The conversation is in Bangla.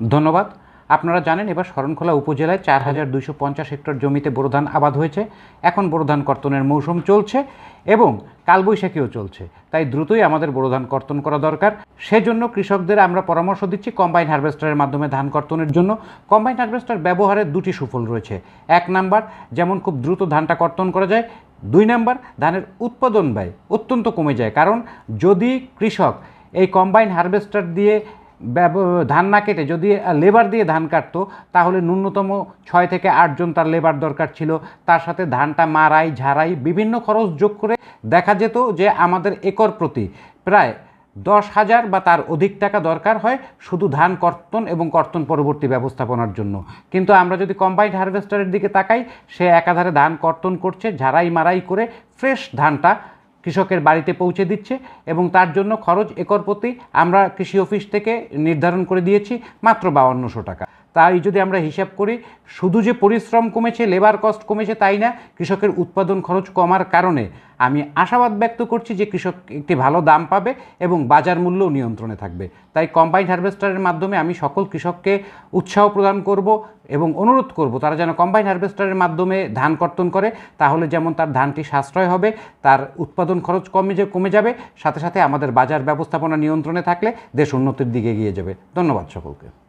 ধন্যবাদ। আপনারা জানেন এবার শরণখোলা উপজেলায় চার হাজার দুইশো পঞ্চাশ হেক্টর জমিতে বোরো ধান আবাদ হয়েছে। এখন বোরো ধান কর্তনের মৌসুম চলছে এবং কালবৈশাখীও চলছে। তাই দ্রুতই আমাদের বোরো ধান কর্তন করা দরকার। সেজন্য কৃষকদের আমরা পরামর্শ দিচ্ছি কম্বাইন হারভেস্টারের মাধ্যমে ধান কর্তনের জন্য। কম্বাইন হারভেস্টার ব্যবহারের দুটি সুফল রয়েছে। এক নাম্বার, যেমন খুব দ্রুত ধানটা কর্তন করা যায়। দুই নাম্বার, ধানের উৎপাদন ব্যয় অত্যন্ত কমে যায়। কারণ যদি কৃষক এই কম্বাইন হারভেস্টার দিয়ে ধান না কেটে যদি লেবার দিয়ে ধান কাটতো, তাহলে ন্যূনতম ছয় থেকে আটজন তার লেবার দরকার ছিল। তার সাথে ধানটা মারাই, ঝাড়াই, বিভিন্ন খরচ যোগ করে দেখা যেত যে আমাদের একর প্রতি প্রায় দশ হাজার বা তার অধিক টাকা দরকার হয় শুধু ধান কর্তন এবং কর্তন পরবর্তী ব্যবস্থাপনার জন্য। কিন্তু আমরা যদি কম্বাইন্ড হারভেস্টারের দিকে তাকাই, সে একাধারে ধান কর্তন করছে, ঝাড়াই, মারাই করে ফ্রেশ ধানটা কৃষকের বাড়িতে পৌঁছে দিচ্ছে এবং তার জন্য খরচ একর প্রতি আমরা কৃষি অফিস থেকে নির্ধারণ করে দিয়েছি মাত্র বাউন্নশো টাকা। তাই যদি আমরা হিসাব করি, শুধু যে পরিশ্রম কমেছে লেবার কস্ট কমেছে তাই না, কৃষকের উৎপাদন খরচ কমার কারণে আমি আশাবাদ ব্যক্ত করছি যে কৃষক একটি ভালো দাম পাবে এবং বাজার মূল্যও নিয়ন্ত্রণে থাকবে। তাই কম্বাইন্ড হারভেস্টারের মাধ্যমে আমি সকল কৃষককে উৎসাহ প্রদান করব এবং অনুরোধ করব, তারা যেন কম্বাইন হারভেস্টারের মাধ্যমে ধান কর্তন করে, তাহলে যেমন তার ধানটি সাশ্রয় হবে, তার উৎপাদন খরচ কমে যে, কমে যাবে, সাথে সাথে আমাদের বাজার ব্যবস্থাপনা নিয়ন্ত্রণে থাকলে দেশ উন্নতির দিকে এগিয়ে যাবে। ধন্যবাদ সকলকে।